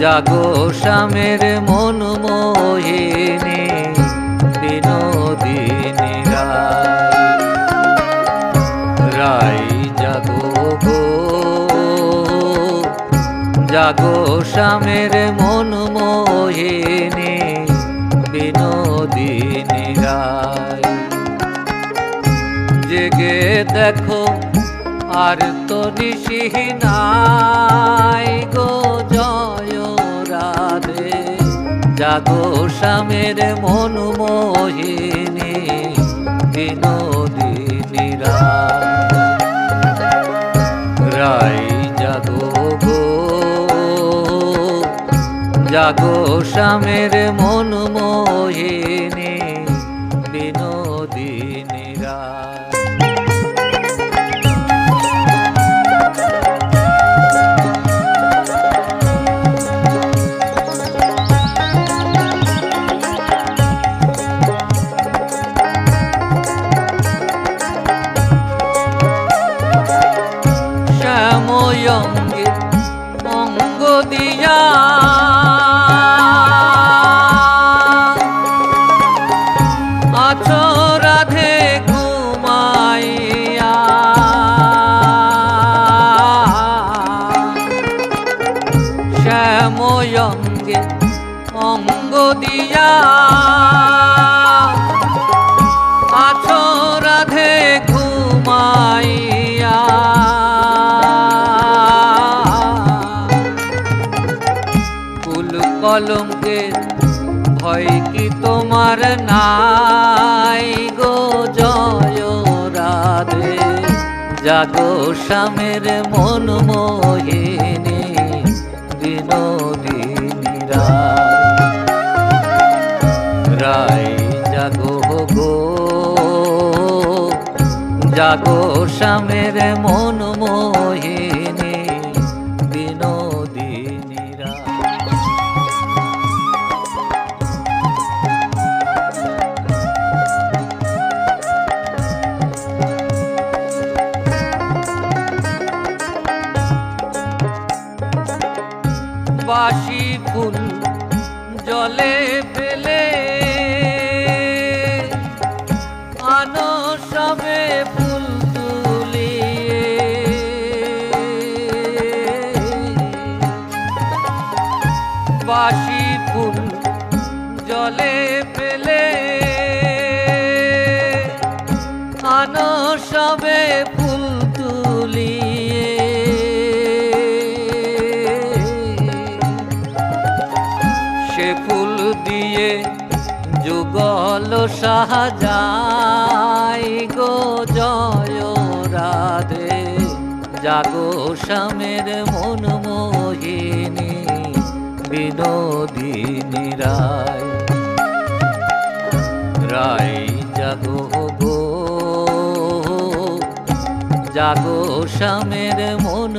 জাগো শ্যামের মন মোহিনী বিনোদিনী রাই জাগো গো। জাগো শ্যামের মন মোহিনী বিনোদিনী রায়। জেগে দেখো আর তো নিশি জাগো স্বামের মন মোহিনী বিনোদিনী রায় রাই জাগো গো জাগো শ্যামের মন মোহিনী শ্যাময়ঙ্গে অঙ্গ দিয়া। আছো রাধে ঘুমাইয়া। শ্যাময়ঙ্গে অঙ্গ দিয়া। কলমকে ভয় কি তোমার নাই গো জয় রাধে? জাগো শ্যামের মন মোহিনী বিনোদিনী রায় জাগো গো, জাগো শ্যামের মন মোহিনী বাসি ফুল জলে ফেলে। আনো সবে ফুল তুলিয়ে। বাসি ফুল জলে ফেলে। আনো সবে যুগল সাহাযাই গো জয় রাধে। জাগো শ্যামের মন মোহিনী, বিনোদিনী রায়। রায় জাগো গো, জাগো শ্যামের মন